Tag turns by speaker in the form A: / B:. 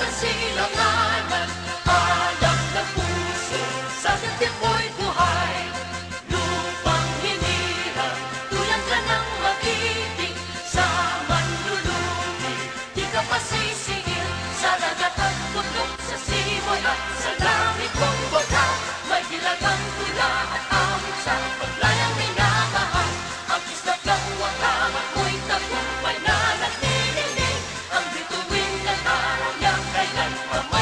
A: Nasaan silang anak? Alak na puso Sa dati mo'y buhay Lupang hinirang Tulang ka ng makitig Sa manlulubi Di ka pa my money.